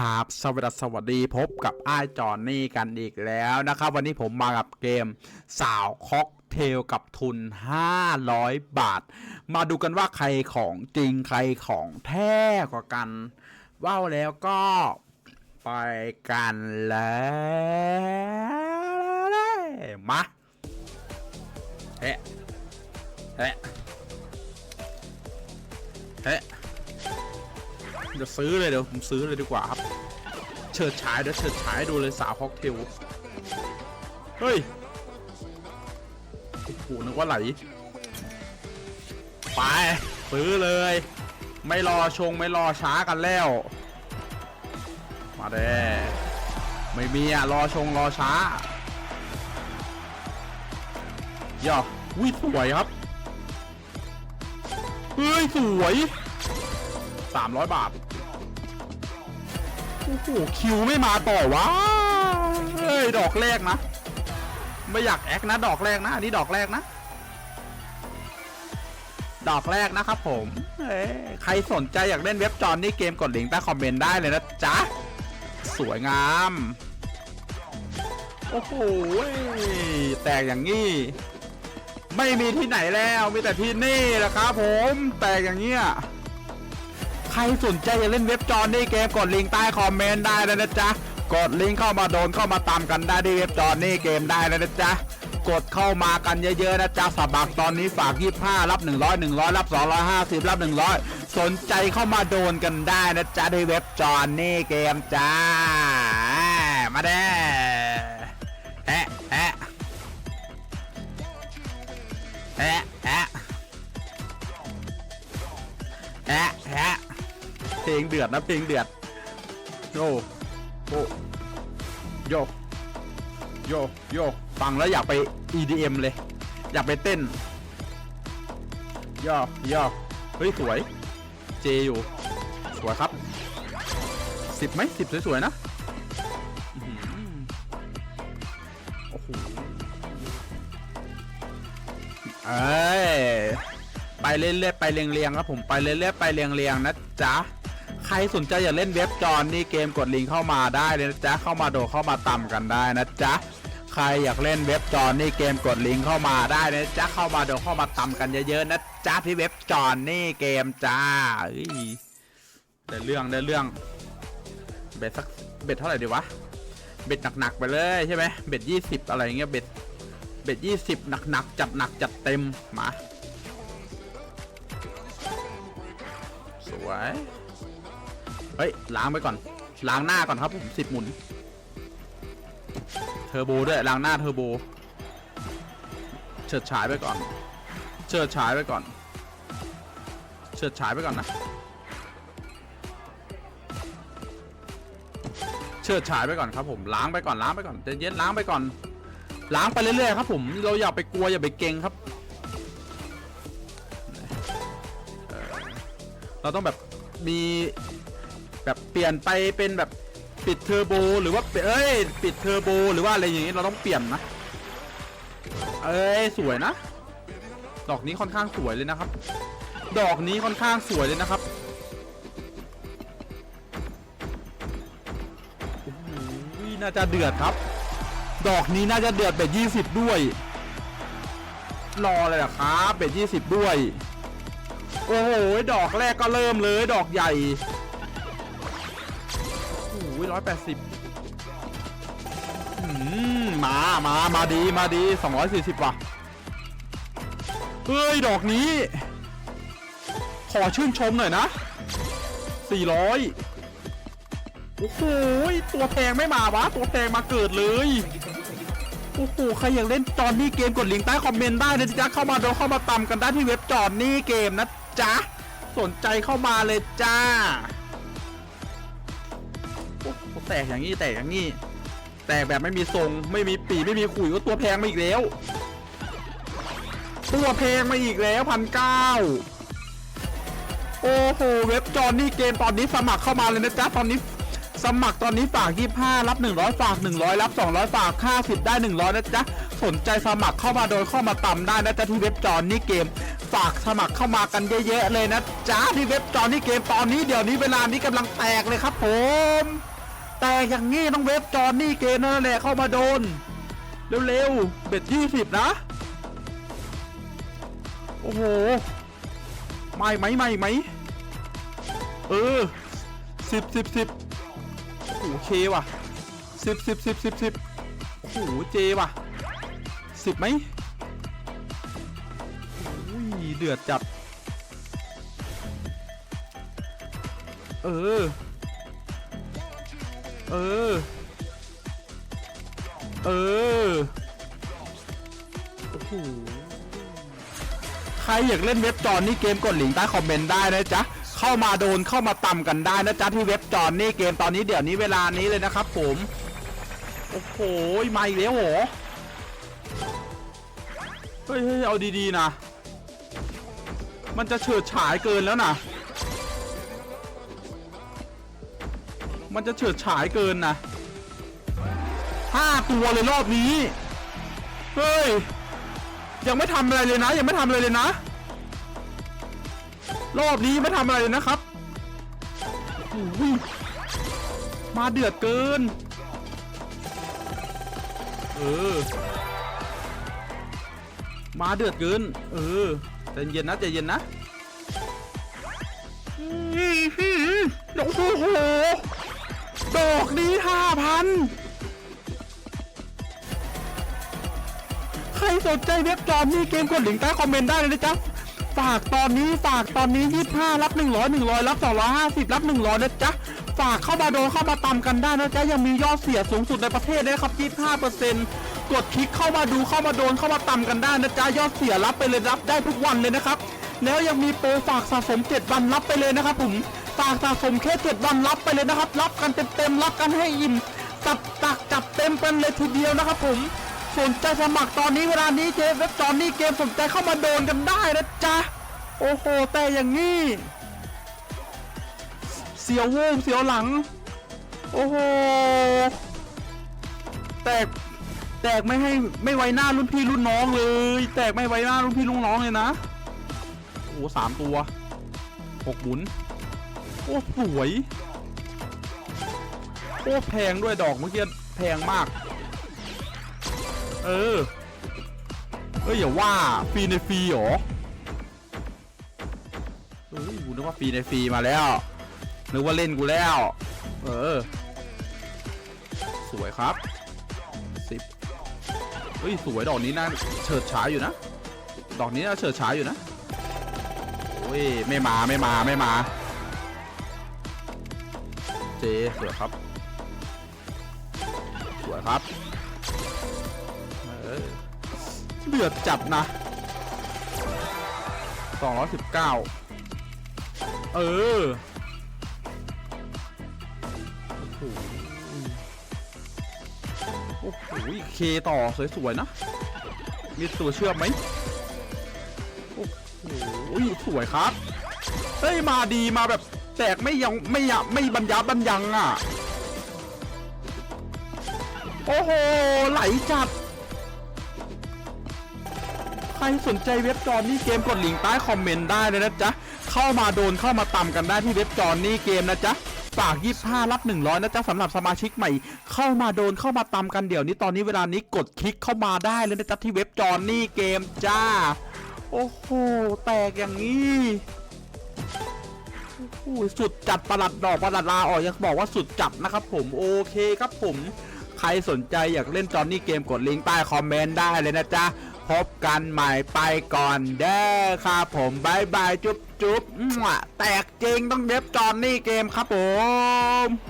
ราบสวัสดีสวัสดีพบกับไอ้จอนนี่กันอีกแล้วนะครับ วันนี้ผมมากับเกมสาวค็อกเทลกับทุน 500 บาท มาดูกันว่าใครของจริงใครของแท้กว่ากันว่าแล้วก็ไปกันเลยมาเฮ้เฮ้เฮ้เดี๋ยวซื้อเลยเดี๋ยวผมซื้อเลยดีกว่าครับ เฉิดฉายเดี๋ยวเฉิดฉายดูเลยสาวคอกเทล เฮ้ย โอ้โห นึกว่าไหล ไปซื้อเลย ไม่รอชงไม่รอช้ากันแล้ว มาเด้ไม่มีอะ รอชงรอช้าย่อวิสวยครับ เฮ้ย สวย 300 บาท อ้โหคิวไม่มาต่อวะเฮ้ยดอกแรกนะ ไม่อยากแอคนะ ดอกแรกนะอันนี้ดอกแรกนะ ดอกแรกนะครับผมเอ้ยใครสนใจอยากเล่นเว็บจอนนี่เกมกดลิงก์ใต้คอมเมนต์ได้เลยนะจ๊ะ สวยงาม โอ้โหแตกอย่างนี้ ไม่มีที่ไหนแล้วมีแต่ที่นี่แหละครับผม แตกอย่างเงี้ย ใครสนใจอยากเล่นเว็บจอนี่เกมกดลิงก์ใต้คอมเมนต์ได้เลยนะจ๊ะ กดลิงก์เข้ามาโดนเข้ามาตามกันได้ที่เว็บจอนี่เกมได้เลยนะจ๊ะ กดเข้ามากันเยอะๆนะจ๊ะสมัครตอนนี้ฝาก 25 รับ 100 100 รับ 250 รับ 100 สนใจเข้ามาโดนกันได้นะจ๊ะที่เว็บจอนี่เกมจ้า มาเด้แฮะแฮะแฮะแฮะแฮะแฮะ เพลงเดือดนะเพลงเดือดโยโยโยโยโยฟังแล้วอยากไป EDM เลย อยากไปเต้นย่อย่อเฮ้ยสวย เจอยู่ สวยครับสิบไหมสิบสวยๆนะโอ้โหเอ้ยไปเรื่อยๆไปเรียงๆครับผมไปเรื่อยๆไปเรียงๆนะจ๊ะ ใครสนใจอยากเล่นเว็บจอนนี่เกมกดลิงก์เข้ามาได้เลยนะจ๊ะเข้ามาโดดเข้ามาต่ำกันได้นะจ๊ะใครอยากเล่นเว็บจอนนี่เกมกดลิงก์เข้ามาได้นะจ๊ะเข้ามาโดดเข้ามาต่ำกันเยอะๆนะจ๊ะที่เว็บจอนนี่เกมจ้าเอ้ยได้เรื่องได้เรื่องเบ็ดสักเบ็ดเท่าไหร่ดีวะเบ็ดหนักๆไปเลยใช่ไหมเบ็ดยี่สิบอะไรเงี้ยเบ็ดเบ็ดยี่สิบหนักๆจัดหนักจัดเต็มมาสวย เฮ้ยล้างไปก่อน ล้างหน้าก่อนครับผมสิบหมุน เทอร์โบด้วยล้างหน้าเทอร์โบ เฉิดฉายไปก่อน เฉิดฉายไปก่อน เฉิดฉายไปก่อนนะ เฉิดฉายไปก่อนครับผมล้างไปก่อนล้างไปก่อนเย็นล้างไปก่อน ล้างไปเรื่อยๆครับผมเราอย่าไปกลัวอย่าไปเกรงครับเราต้องแบบมี แบบเปลี่ยนไปเป็นแบบปิดเทอร์โบหรือว่าเปลี่ยนเอ้ยปิดเทอร์โบหรือว่าอะไรอย่างงี้เราต้องเปลี่ยนนะเอ้ยสวยนะ ดอกนี้ค่อนข้างสวยเลยนะครับ ดอกนี้ค่อนข้างสวยเลยนะครับน่าจะเดือดครับ ดอกนี้น่าจะเดือดเบ็ดยี่สิบด้วย รอเลยเหรครับเบ็ดยี่สิบด้วย โอ้โห ดอกแรกก็เริ่มเลย ดอกใหญ่ ร้อยแปดสิบมา มา มาดี มาดีสองร้อยสี่สิบว่ะ เฮ้ย ดอกนี้ ขอชื่นชมหน่อยนะสี่ร้อยโอ้โห ตัวแพงไม่มาวะ ตัวแพงมาเกิดเลย โอ้โห ใครอยากเล่นจอนนี่เกมกดลิงก์ใต้คอมเมนต์ได้นะจ๊ะ เข้ามาดูเข้ามาตากันได้ที่เว็บจอนนี่เกมนะจ๊ะ สนใจเข้ามาเลยจ้า แตกอย่างนี้แตกอย่างนี้ แตกแบบไม่มีทรงไม่มีปีไม่มีขุยก็ตัวแพงมาอีกแล้ว ตัวแพงมาอีกแล้วพันเก้าโอ้โหเว็บจอนนี่เกมตอนนี้สมัครเข้ามาเลยนะจ๊ะตอนนี้สมัครตอนนี้ฝาก 25 รับ 100 ฝาก 100 รับ 200 ฝาก 50 ได้ 100 นะจ๊ะ สนใจสมัครเข้ามาโดยเข้ามาต่ำได้นะจ๊ะที่เว็บจอนนี่เกม ฝากสมัครเข้ามากันเยอะๆเลยนะจ้าที่เว็บจอนี่เกมตอนนี้เดี๋ยวนี้เวลานี้กำลังแตกเลยครับผม แตกอย่างงี้ต้องเว็บจอนี่เกมนั่นแหละเข้ามาโดน เร็วๆเบ็ดยี่สิบนะ โอ้โหไม่ไหมไม่ไหมเออสิบสิบสิบโอ้เคว่ะสิบสิบสิบสิบสิบโอ้โหเจว่ะสิบไหมอุ้ยเดือดจัด เออ เออ เออ โอ้โห ใครอยากเล่นเว็บจอนนี่เกมกดลิงก์ใต้คอมเมนต์ได้นะจ๊ะ เข้ามาโดนเข้ามาต่ำกันได้นะจ๊ะที่เว็บจอนนี่เกมตอนนี้เดี๋ยวนี้เวลานี้เลยนะครับผม โอ้โหมาอีกแล้วหรอเฮ้ยเฮ้ยเอาดีๆนะ มันจะเฉิดฉายเกินแล้วนะ มันจะเฉิดฉายเกินนะห้าตัวเลยรอบนี้ เฮ้ย ยังไม่ทำอะไรเลยนะ ยังไม่ทำอะไรเลยนะ รอบนี้ไม่ทำอะไรเลยนะครับมาเดือดเกิน เออ มาเดือดเกิน เออใจเย็นนะใจเย็นนะโอ้โห ดอกนี้ห้าพันใครสนใจเว็บจอมนี่เกมกดลิงก์ใต้คอมเมนต์ได้เลยนะจ๊ะฝากตอนนี้ฝากตอนนี้25รับ100 100รับ250รับ100นะจ๊ะฝากเข้ามาโดนเข้ามาตามกันได้นะจ๊ะยังมียอดเสียสูงสุดในประเทศด้วยครับ25%กดคลิกเข้ามาดูเข้ามาโดนเข้ามาตามกันได้นะจ๊ะยอดเสียรับไปเลยรับได้ทุกวันเลยนะครับ แล้วยังมีโปรฝากสะสม 7 วันรับไปเลยนะครับผมฝากสะสมแค่7วันรับไปเลยนะครับ รับกันเต็มๆรับกันให้อิ่มจับตักจับเต็มเป็นเลยทีเดียวนะครับผมสนใจสมัครตอนนี้เวลานี้เจเว็บตอนนี้เกมสนใจเข้ามาโดนกันได้นะจ๊ะโอ้โหแต่อย่างนี้ เสียววูบเสียวหลัง โอ้โหแตกแตกไม่ให้ไม่ไว้หน้ารุ่นพี่รุ่นน้องเลย แตกไม่ไว้หน้ารุ่นพี่รุ่นน้องเลยนะ โอ้โหสามตัวหกหมุน โอ้สวย โอ้แพงด้วยดอกเมื่อกี้แพงมาก เออ เอ้ยอย่าว่าฟรีในฟรีหรอเฮ้ยกูนึกว่าฟรีในฟรีมาแล้ว นึกว่าเล่นกูแล้ว เออ สวยครับสิบเฮ้ยสวยดอกนี้น่าเฉิดฉายอยู่นะ ดอกนี้น่าเฉิดฉายอยู่นะ อ้ยไม่มาไม่มาไม่มา เจสวยครับ สวยครับเออเดือดจัดนะ219 เออโอ้โหโอ้โหเคต่อ สวย ๆ นะ มีตัวเชื่อมไหมโอ้โห้ยสวยครับ เฮ้ยมาดีมาแบบแตกไม่ยังไม่ยะไม่บรรยับบรรยังอะ โอ้โห ไหลจัด ใครสนใจเว็บจอนนี่เกมกดลิงก์ใต้คอมเมนต์ได้เลยนะจ๊ะ เข้ามาโดนเข้ามาตำกันได้ที่เว็บจอนนี่เกมนะจ๊ะฝาก25รับ100นะจ๊ะสำหรับสมาชิกใหม่ เข้ามาโดนเข้ามาตำกันเดี๋ยวนี้ตอนนี้เวลานี้กดคลิกเข้ามาได้เลยนะจ๊ะที่เว็บจอนนี่เกมจ้า โอ้โห แตกอย่างนี้ โอ้โห สุดจัดประหลัดดอกประหลัดลาออกยังบอกว่าสุดจัดนะครับผม โอเคครับผม ใครสนใจอยากเล่นจอนนี่เกมกดลิงก์ใต้คอมเมนต์ได้เลยนะจ๊ะ พบกันใหม่ไปก่อนเด้อครับผมบายบายจุ๊บจุ๊บมั่วแตกจริงต้องเว็บจอนนี่เกมครับผม